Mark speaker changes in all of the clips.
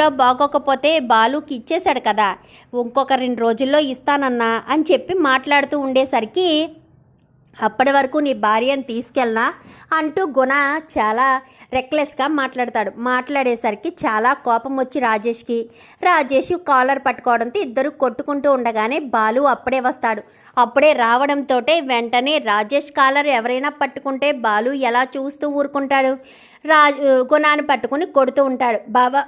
Speaker 1: లో బాగోకపోతే బాలుకి ఇచ్చేశాడు కదా. ఇంకొక రెండు రోజుల్లో ఇస్తానన్నా అని చెప్పి మాట్లాడుతూ ఉండేసరికి అప్పటి వరకు నీ భార్యను తీసుకెళ్ళనా అంటూ గుణ చాలా రెక్లెస్గా మాట్లాడతాడు. మాట్లాడేసరికి చాలా కోపం వచ్చి రాజేష్కి. రాజేష్ కాలర్ పట్టుకోవడంతో ఇద్దరు కొట్టుకుంటూ ఉండగానే బాలు అప్పుడే వస్తాడు. అప్పుడే రావడంతో వెంటనే రాజేష్ కాలర్ ఎవరైనా పట్టుకుంటే బాలు ఎలా చూస్తూ ఊరుకుంటాడు? రాజు గుణాన్ని పట్టుకుని కొడుతూ ఉంటాడు. బాబా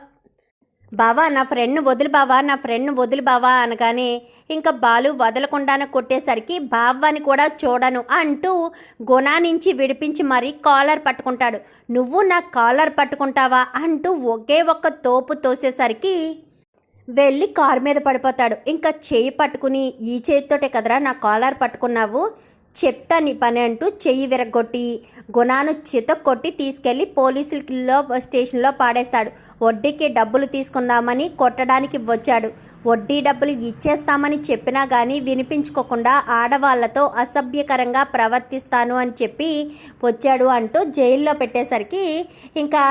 Speaker 1: బావా నా ఫ్రెండ్ను వదిలి బావా నా ఫ్రెండ్ను వదిలి బావా అనగానే ఇంకా బాలు వదలకుండానే కొట్టేసరికి బావ్వని కూడా చూడను అంటూ గుణా నుంచి విడిపించి మరీ కాలర్ పట్టుకుంటాడు. నువ్వు నా కాలర్ పట్టుకుంటావా అంటూ ఒకే ఒక్క తోపు తోసేసరికి వెళ్ళి కారు మీద పడిపోతాడు. ఇంకా చేయి పట్టుకుని ఈ చేతితోటే కదరా నా కాలర్ పట్టుకున్నావు? చెప్తా నీ పని అంటూ చెయ్యి విరగొట్టి గుణాను చిత కొట్టి తీసుకెళ్ళి పోలీసులలో స్టేషన్లో పాడేస్తాడు. వడ్డీకి డబ్బులు తీసుకుందామని కొట్టడానికి వచ్చాడు. వడ్డీ డబ్బులు ఇచ్చేస్తామని చెప్పినా కానీ వినిపించుకోకుండా ఆడవాళ్ళతో అసభ్యకరంగా ప్రవర్తిస్తాను అని చెప్పి వచ్చాడు అంటూ జైల్లో పెట్టేసరికి ఇంకా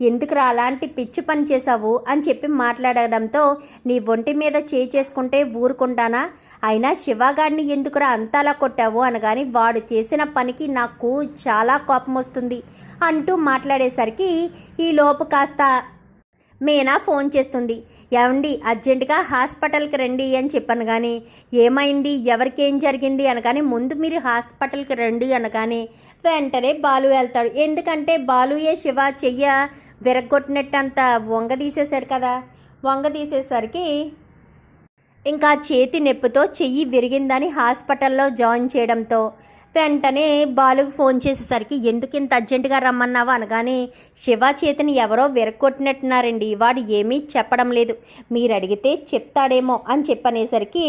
Speaker 1: ఎందుకురా అలాంటి పిచ్చి పని చేసావు అని చెప్పి మాట్లాడడంతో నీ ఒంటి మీద చేయి చేసుకుంటే ఊరుకుంటానా? అయినా శివగాడిని ఎందుకురా అంతలా కొట్టావు అనగాని వాడు చేసిన పనికి నాకు చాలా కోపం వస్తుంది అంటూ మాట్లాడేసరికి ఈ లోపు కాస్త మీనా ఫోన్ చేస్తుంది. ఏమండి అర్జెంటుగా హాస్పిటల్కి రండి అని చెప్పాను కానీ ఏమైంది? ఎవరికి ఏం జరిగింది? అనగానే ముందు మీరు హాస్పిటల్కి రండి అనగానే వెంటనే బాలు వెళ్తాడు. ఎందుకంటే బాలుయే శివ చెయ్య విరగొట్టినట్టంత వంగ తీసేశాడు కదా. వంగ తీసేసరికి ఇంకా చేతి నొప్పితో చెయ్యి విరిగిందని హాస్పిటల్లో జాయిన్ చేయడంతో వెంటనే బాలుకు ఫోన్ చేసేసరికి ఎందుకు ఇంత అర్జెంటుగా రమ్మన్నావా? అనగానే శివ చేతిని ఎవరో విరగొట్టినట్టున్నారండి వాడు ఏమీ చెప్పడం లేదు. మీరు అడిగితే చెప్తాడేమో అని చెప్పనేసరికి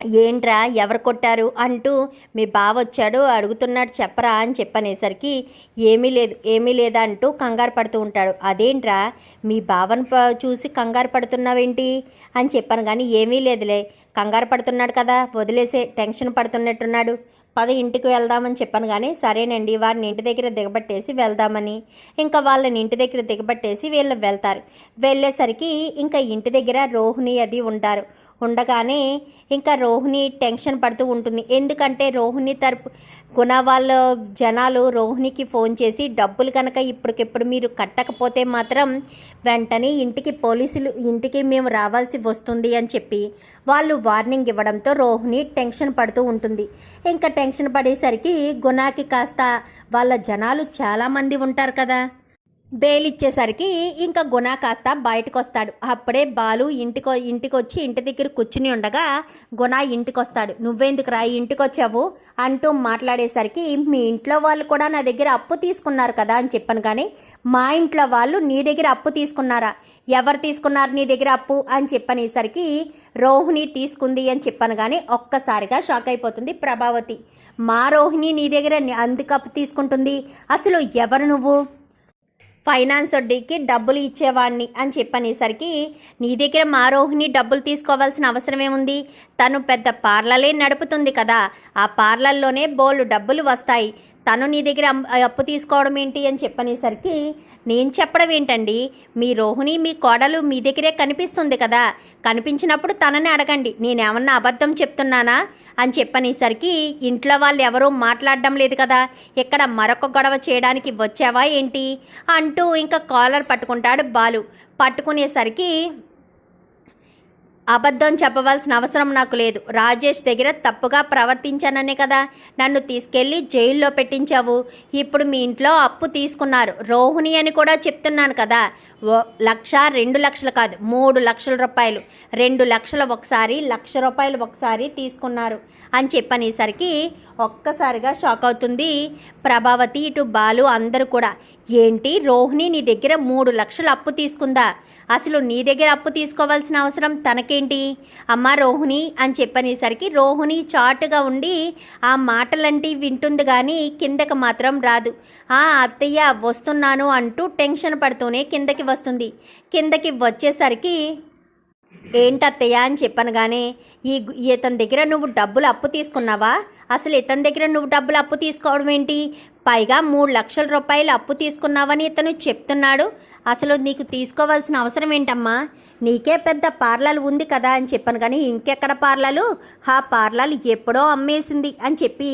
Speaker 1: ఏంట్రా ఎవరు కొట్టారు? అంటూ మీ బావ వచ్చాడు అడుగుతున్నాడు చెప్పరా? అని చెప్పనేసరికి ఏమీ లేదు ఏమీ లేదా అంటూ కంగారు పడుతూ ఉంటాడు. అదేంట్రా మీ బావను చూసి కంగారు పడుతున్నావేంటి? అని చెప్పాను కానీ ఏమీ లేదులే కంగారు పడుతున్నాడు కదా వదిలేసే టెన్షన్ పడుతున్నట్టున్నాడు. పద ఇంటికి వెళ్దామని చెప్పాను కానీ సరేనండి వారిని ఇంటి దగ్గర దిగబట్టేసి వెళ్దామని. ఇంకా వాళ్ళని ఇంటి దగ్గర దిగబట్టేసి వీళ్ళు వెళ్తారు. వెళ్ళేసరికి ఇంకా ఇంటి దగ్గర రోహిణి అది ఉంటారు. ఉండగానే ఇంకా రోహిణి టెన్షన్ పడుతూ ఉంటుంది. ఎందుకంటే రోహిణి తరపు గుణ వాళ్ళ జనాలు రోహిణికి ఫోన్ చేసి డబ్బులు కనుక ఇప్పటికిప్పుడు మీరు కట్టకపోతే మాత్రం వెంటనే ఇంటికి పోలీసులు ఇంటికి మేము రావాల్సి వస్తుంది అని చెప్పి వాళ్ళు వార్నింగ్ ఇవ్వడంతో రోహిణి టెన్షన్ పడుతూ ఉంటుంది. ఇంకా టెన్షన్ పడేసరికి గుణాకి కాస్త వాళ్ళ జనాలు చాలామంది ఉంటారు కదా. బెయిల్ ఇచ్చేసరికి ఇంకా గుణ కాస్త బయటకు వస్తాడు అప్పుడే బాలు ఇంటికి ఇంటికి వచ్చి ఇంటి దగ్గర కూర్చుని ఉండగా గుణ ఇంటికి వస్తాడు నువ్వెందుకు రా ఇంటికి వచ్చావు అంటూ మాట్లాడేసరికి మీ ఇంట్లో వాళ్ళు కూడా నా దగ్గర అప్పు తీసుకున్నారు కదా అని చెప్పాను కానీ మా ఇంట్లో వాళ్ళు నీ దగ్గర అప్పు తీసుకున్నారా? ఎవరు తీసుకున్నారు నీ దగ్గర అప్పు? అని చెప్పనేసరికి రోహిణి తీసుకుంది అని చెప్పాను కానీ ఒక్కసారిగా షాక్ అయిపోతుంది ప్రభావతి. మా రోహిణి నీ దగ్గర అందుకు అప్పు తీసుకుంటుంది? అసలు ఎవరు నువ్వు? ఫైనాన్స్ వడ్డీకి డబ్బులు ఇచ్చేవాడిని అని చెప్పనేసరికి నీ దగ్గర మా రోహిణి డబ్బులు తీసుకోవాల్సిన అవసరమేముంది తను పెద్ద పార్లలే నడుపుతుంది కదా. ఆ పార్లర్లోనే బోల్డ్ డబ్బులు వస్తాయి. తను నీ దగ్గర అప్పు తీసుకోవడం ఏంటి? అని చెప్పనేసరికి నేను చెప్పడం ఏంటండి? మీ రోహిణి మీ కోడలు మీ దగ్గరే కనిపిస్తుంది కదా. కనిపించినప్పుడు తనని అడగండి. నేనేమన్నా అబద్ధం చెప్తున్నానా? అని చెప్పనేసరికి ఇంట్లో వాళ్ళు ఎవరూ మాట్లాడడం లేదు కదా. ఇక్కడ మరొక గొడవ చేయడానికి వచ్చావా ఏంటి? అంటూ ఇంకా కాలర్ పట్టుకుంటాడు బాలు. పట్టుకునేసరికి అబద్ధం చెప్పవలసిన అవసరం నాకు లేదు. రాజేష్ దగ్గర తప్పుగా ప్రవర్తించాననే కదా. నన్ను తీసుకెళ్ళి జైల్లో పెట్టించావు. ఇప్పుడు మీ ఇంట్లో అప్పు తీసుకున్నారు. రోహిణి అని కూడా చెప్తున్నాను కదా. ఓ లక్ష రెండు లక్షలు కాదు మూడు లక్షల రూపాయలు. రెండు లక్షలు ఒకసారి లక్ష రూపాయలు ఒకసారి తీసుకున్నారు అని చెప్పనేసరికి ఒక్కసారిగా షాక్ అవుతుంది ప్రభావతి ఇటు బాలు అందరూ కూడా. ఏంటి రోహిణి నీ దగ్గర మూడు లక్షలు అప్పు తీసుకుందా? అసలు నీ దగ్గర అప్పు తీసుకోవాల్సిన అవసరం తనకేంటి? అమ్మ రోహిణి అని చెప్పనేసరికి రోహిణి చాటుగా ఉండి ఆ మాటలంటి వింటుంది కానీ కిందకి మాత్రం రాదు. ఆ అత్తయ్య వస్తున్నాను అంటూ టెన్షన్ పడుతూనే కిందకి వస్తుంది. కిందకి వచ్చేసరికి ఏంటత్తయ్య అని చెప్పాను కానీ ఈ ఇతని దగ్గర నువ్వు డబ్బులు అప్పు తీసుకున్నావా? అసలు ఇతని దగ్గర నువ్వు డబ్బులు అప్పు తీసుకోవడం ఏంటి? పైగా మూడు లక్షల రూపాయలు అప్పు తీసుకున్నావని ఇతను చెప్తున్నాడు. అసలు నీకు తీసుకోవాల్సిన అవసరం ఏంటమ్మా? నీకే పెద్ద పార్లర్ ఉంది కదా అని చెప్పాను కానీ ఇంకెక్కడ పార్లలు? ఆ పార్లర్ ఎప్పుడో అమ్మేసింది అని చెప్పి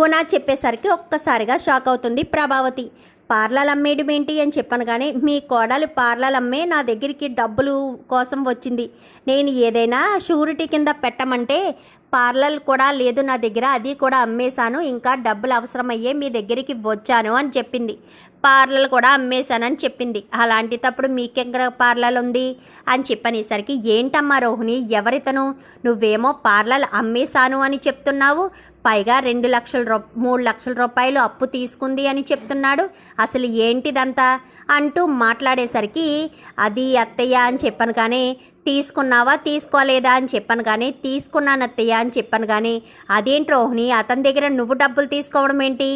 Speaker 1: గుణ చెప్పేసరికి ఒక్కసారిగా షాక్ అవుతుంది ప్రభావతి. పార్లర్ అమ్మేయడం ఏంటి అని చెప్పాను కానీ మీ కోడలు పార్లర్ అమ్మే నా దగ్గరికి డబ్బులు కోసం వచ్చింది. నేను ఏదైనా షూరిటీ కింద పెట్టమంటే పార్లర్ కూడా లేదు నా దగ్గర అది కూడా అమ్మేశాను ఇంకా డబ్బులు అవసరమయ్యే మీ దగ్గరికి వచ్చాను అని చెప్పింది. పార్లర్ కూడా అమ్మేశానని చెప్పింది. అలాంటి తప్పుడు మీకెక్కడ పార్లర్ ఉంది అని చెప్పనేసరికి ఏంటమ్మా రోహిణి ఎవరితను? నువ్వేమో పార్లర్ అమ్మేశాను అని చెప్తున్నావు. పైగా రెండు లక్షల రూ మూడు లక్షల రూపాయలు అప్పు తీసుకుంది అని చెప్తున్నాడు. అసలు ఏంటిదంతా? అంటూ మాట్లాడేసరికి అది అత్తయ్య అని చెప్పాను కానీ తీసుకున్నావా తీసుకోలేదా అని చెప్పాను కానీ తీసుకున్నాను అత్తయ్య అని చెప్పాను కానీ అదేంటి రోహిణి అతని దగ్గర నువ్వు డబ్బులు తీసుకోవడం ఏంటి?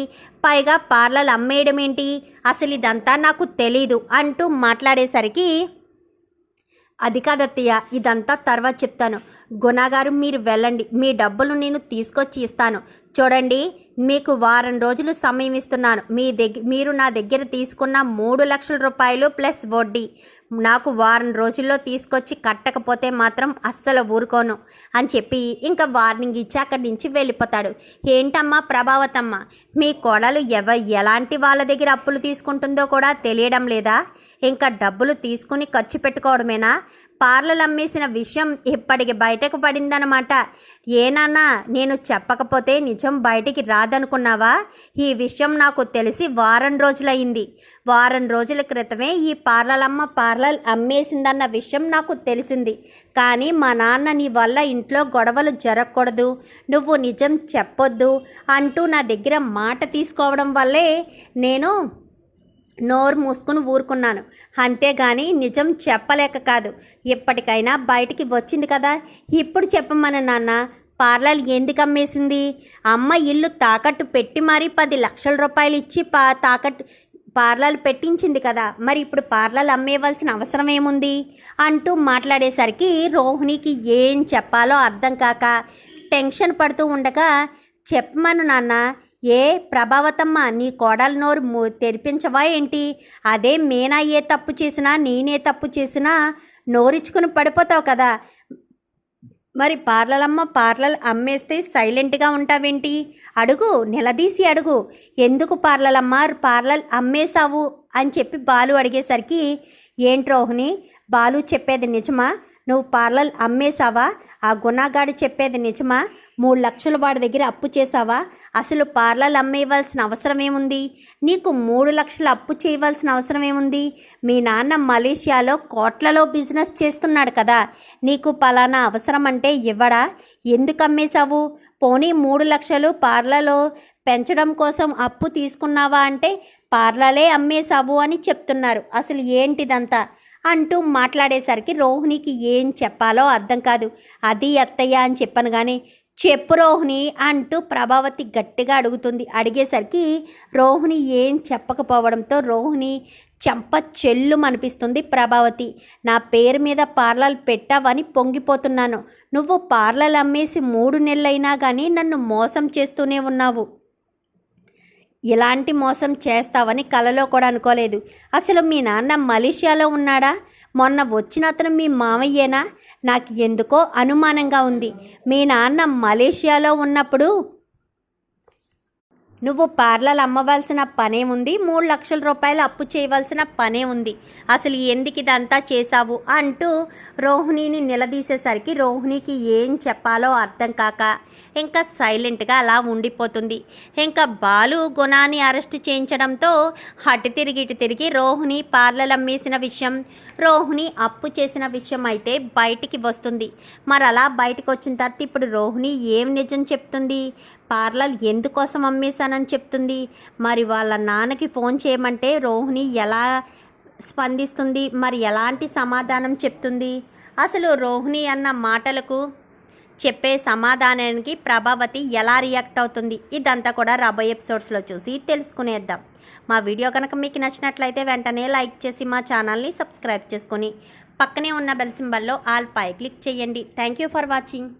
Speaker 1: పైగా పార్లర్లు అమ్మేయడం ఏంటి? అసలు ఇదంతా నాకు తెలీదు అంటూ మాట్లాడేసరికి అది కాదత్తయ్య ఇదంతా తర్వాత చెప్తాను. గుణగారు మీరు వెళ్ళండి. మీ డబ్బులు నేను తీసుకొచ్చి ఇస్తాను. చూడండి మీకు వారం రోజులు సమయం ఇస్తున్నాను. మీ దగ్గర మీరు నా దగ్గర తీసుకున్న మూడు లక్షల రూపాయలు ప్లస్ వడ్డీ. నాకు వారం రోజుల్లో తీసుకొచ్చి కట్టకపోతే మాత్రం అస్సలు ఊరుకోను అని చెప్పి ఇంకా వార్నింగ్ ఇచ్చి అక్కడి నుంచి వెళ్ళిపోతాడు. ఏంటమ్మా ప్రభావతమ్మ? మీ కోడలు ఎవ ఎలాంటి వాళ్ళ దగ్గర అప్పులు తీసుకుంటుందో కూడా తెలియడం లేదా? ఇంకా డబ్బులు తీసుకుని ఖర్చు పెట్టుకోవడమేనా? పార్లలు అమ్మేసిన విషయం ఇప్పటికి బయటకు పడిందనమాట ఏనాన్నా నేను చెప్పకపోతే నిజం బయటికి రాదనుకున్నావా? ఈ విషయం నాకు తెలిసి వారం రోజులైంది వారం రోజుల క్రితమే ఈ పార్లలమ్మ పార్లర్ అమ్మేసిందన్న విషయం నాకు తెలిసింది. కానీ మా నాన్న నీ వల్ల ఇంట్లో గొడవలు జరగకూడదు. నువ్వు నిజం చెప్పొద్దు అంటూ నా దగ్గర మాట తీసుకోవడం వల్లే నేను నోరు మూసుకుని ఊరుకున్నాను. అంతేగాని నిజం చెప్పలేక కాదు. ఇప్పటికైనా బయటికి వచ్చింది కదా. ఇప్పుడు చెప్పమని నాన్న. పార్లర్ ఎందుకు అమ్మేసింది? అమ్మ ఇల్లు తాకట్టు పెట్టి మరీ పది లక్షల రూపాయలు ఇచ్చి పా తాకట్టు పార్లర్ పెట్టించింది కదా. మరి ఇప్పుడు పార్లర్ అమ్మేయవలసిన అవసరం ఏముంది? అంటూ మాట్లాడేసరికి రోహిణికి ఏం చెప్పాలో అర్థం కాక టెన్షన్ పడుతూ ఉండగా చెప్పమను నాన్న. ఏ ప్రభావతమ్మ నీ కోడలు నోరు తెరిపించవా ఏంటి? అదే మీనా ఏ తప్పు చేసినా నేనే తప్పు చేసినా నోరిచ్చుకుని పడిపోతావు కదా. మరి పార్లలమ్మ పార్లర్ అమ్మేస్తే సైలెంట్గా ఉంటావేంటి? అడుగు నిలదీసి అడుగు. ఎందుకు పార్లలమ్మ పార్లర్ అమ్మేశావు అని చెప్పి బాలు అడిగేసరికి ఏంటి రోహిణి బాలు చెప్పేది నిజమా? నువ్వు పార్లర్ అమ్మేశావా? ఆ గుణగాడు చెప్పేది నిజమా? మూడు లక్షలు వాడి దగ్గర అప్పు చేసావా అసలు పార్లర్లు అమ్మేయవలసిన అవసరం ఏముంది? నీకు మూడు లక్షలు అప్పు చేయవలసిన అవసరం ఏముంది? మీ నాన్న మలేషియాలో కోట్లలో బిజినెస్ చేస్తున్నాడు కదా. నీకు పలానా అవసరం అంటే ఇవ్వడా? ఎందుకు అమ్మేశావు? పోనీ మూడు లక్షలు పార్లలో పెంచడం కోసం అప్పు తీసుకున్నావా అంటే పార్లలే అమ్మేశావు అని చెప్తున్నారు. అసలు ఏంటిదంతా? అంటూ మాట్లాడేసరికి రోహిణికి ఏం చెప్పాలో అర్థం కాదు. అది అత్తయ్య అని చెప్పాను కానీ చెప్పు రోహిణి అంటూ ప్రభావతి గట్టిగా అడుగుతుంది. అడిగేసరికి రోహిణి ఏం చెప్పకపోవడంతో రోహిణి చెంప చెల్లు అనిపిస్తుంది ప్రభావతి. నా పేరు మీద పార్లర్ పెట్టావని పొంగిపోతున్నాను. నువ్వు పార్లర్ అమ్మేసి మూడు నెలలైనా కానీ నన్ను మోసం చేస్తూనే ఉన్నావు. ఇలాంటి మోసం చేస్తావని కలలో కూడా అనుకోలేదు. అసలు మీ నాన్న మలేషియాలో ఉన్నాడా? మొన్న వచ్చిన అతను మీ మామయ్యేనా? నాకు ఎందుకో అనుమానంగా ఉంది. మీ నాన్న మలేషియాలో ఉన్నప్పుడు నువ్వు పార్లర్ అమ్మవలసిన పనే ఉంది. మూడు లక్షల రూపాయలు అప్పు చేయవలసిన పనే ఉంది. అసలు ఎందుకు ఇదంతా చేశావు? అంటూ రోహిణిని నిలదీసేసరికి రోహిణికి ఏం చెప్పాలో అర్థం కాక ఇంకా సైలెంట్గా అలా ఉండిపోతుంది. ఇంకా బాలు గుణాన్ని అరెస్ట్ చేయించడంతో అటు తిరిగి ఇటు తిరిగి రోహిణి పార్లర్ అమ్మేసిన విషయం రోహిణి అప్పు చేసిన విషయం అయితే బయటికి వస్తుంది. మరి అలా బయటకు వచ్చిన తర్వాత ఇప్పుడు రోహిణి ఏం నిజం చెప్తుంది? పార్లర్ ఎందుకోసం అమ్మేశానని చెప్తుంది? మరి వాళ్ళ నాన్నకి ఫోన్ చేయమంటే రోహిణి ఎలా స్పందిస్తుంది? మరి ఎలాంటి సమాధానం చెప్తుంది? అసలు రోహిణి అన్న మాటలకు చెప్పే సమాధానానికి ప్రభావతి ఎలా రియాక్ట్ అవుతుంది? ఇదంతా కూడా రాబోయే ఎపిసోడ్స్లో చూసి తెలుసుకునేద్దాం. మా వీడియో కనుక మీకు నచ్చినట్లయితే వెంటనే లైక్ చేసి మా ఛానల్ని సబ్స్క్రైబ్ చేసుకొని పక్కనే ఉన్న బెల్ సింబల్లో ఆల్ పై క్లిక్ చేయండి. Thank you for watching.